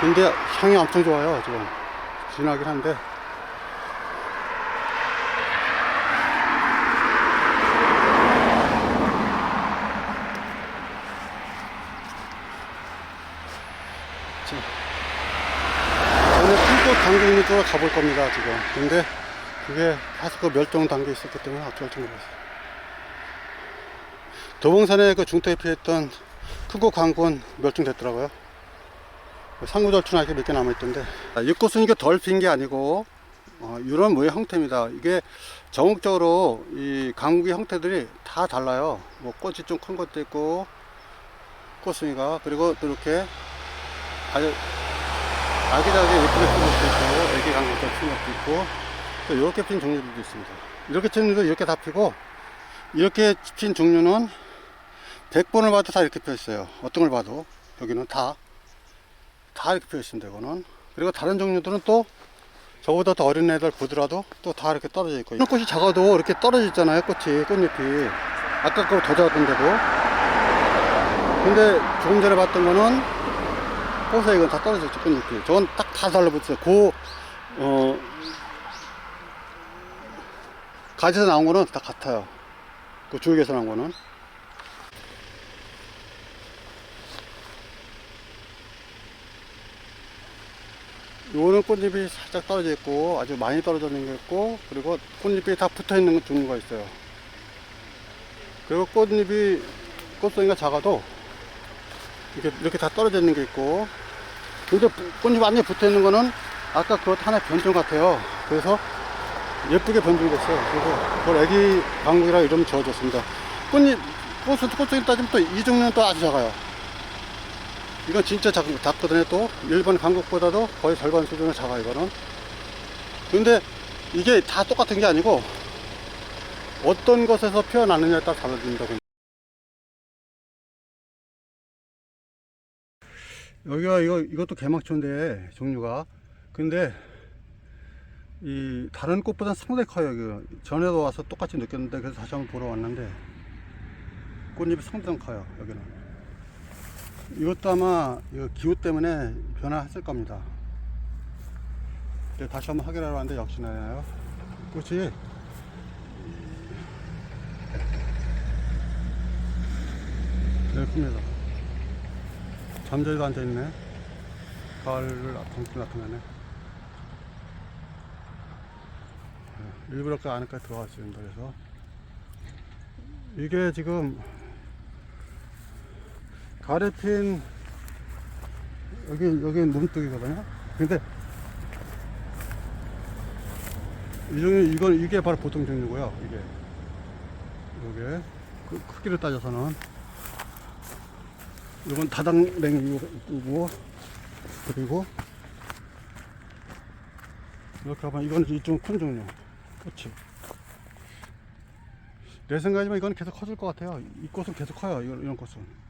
근데 향이 엄청 좋아요, 지금. 진하긴 한데. 자, 저는 풀꽃 당근이 쪽으로 가볼 겁니다, 지금. 근데 그게 계속 그 멸종 단계에 있었기 때문에 어쩔 줄 모르겠어요. 도봉산에 그 중토에 피했던 크고 강군 멸종됐더라고요. 상구절충하게 몇 개 남아있던데. 꽃은 이게 덜 핀 게 아니고, 어, 이런 모의 형태입니다. 이게 전국적으로 이 강국의 형태들이 다 달라요. 뭐 꽃이 좀 큰 것도 있고, 꽃송이가. 그리고 또 이렇게 아주 아기자기 예쁘게 핀 것도 있고, 애기 강국도 핀 것도 있고, 또 이렇게 핀 종류들도 있습니다. 이렇게 핀도 이렇게 다 피고, 이렇게 핀 종류는 100번을 봐도 다 이렇게 펴 있어요. 어떤 걸 봐도. 여기는 다. 다 이렇게 펴 있습니다, 이거는. 그리고 다른 종류들은 또 저보다 더 어린 애들 보더라도 또 다 이렇게 떨어져 있고. 이런 꽃이 작아도 이렇게 떨어져 있잖아요, 꽃이, 꽃잎이. 아까 거더 작았던데도. 근데 조금 전에 봤던 거는 보세요, 이건 다 떨어져 있죠, 꽃잎이. 저건 딱 다 달라붙어요. 그, 어, 가지에서 나온 거는 다 같아요. 그 줄기에서 나온 거는. 요는 꽃잎이 살짝 떨어져 있고 아주 많이 떨어져 있는 게 있고 그리고 꽃잎이 다 붙어 있는 종류가 있어요. 그리고 꽃잎이 꽃송이가 작아도 이렇게, 이렇게 다 떨어져 있는 게 있고 근데 부- 꽃잎 완전히 붙어 있는 거는 아까 그것 하나의 변종 같아요. 그래서 예쁘게 변종이 됐어요. 그래서 그걸 애기 방국이라 이름 지어줬습니다. 꽃잎, 꽃, 꽃송이 따지면 또 이 종류는 또 아주 작아요. 이건 진짜 작, 작거든요 또. 일본 강국보다도 거의 절반 수준으로 작아 이거는. 근데 이게 다 똑같은 게 아니고 어떤 것에서 피어나느냐에 따라 달라집니다 여기가 이거 이것도 개막초인데 종류가. 근데 이 다른 꽃보다 상당히 커요 여기 전에도 와서 똑같이 느꼈는데 그래서 다시 한번 보러 왔는데 꽃잎이 상당히 커요 여기는 이것도 아마 기후 때문에 변화했을 겁니다. 근데 다시 한번 확인하러 왔는데 역시나요. 꽃이 예쁩니다. 잠자리도 앉아있네. 가을을 정신 나타내네. 네, 일부러 그 안에까지 들어갔습니다. 그래서 이게 지금 가래핀 여기 여기 몸뚱이거든요. 근데 이 종류 이건 이게 바로 보통 종류고요. 이게 이게 그 크기를 따져서는 이건 다당랭이고 그리고 이렇게 하면 이건 좀큰 종류 꽃이 내 생각이지만 이건 계속 커질 것 같아요. 이 꽃은 계속 커요. 이런, 이런 꽃은.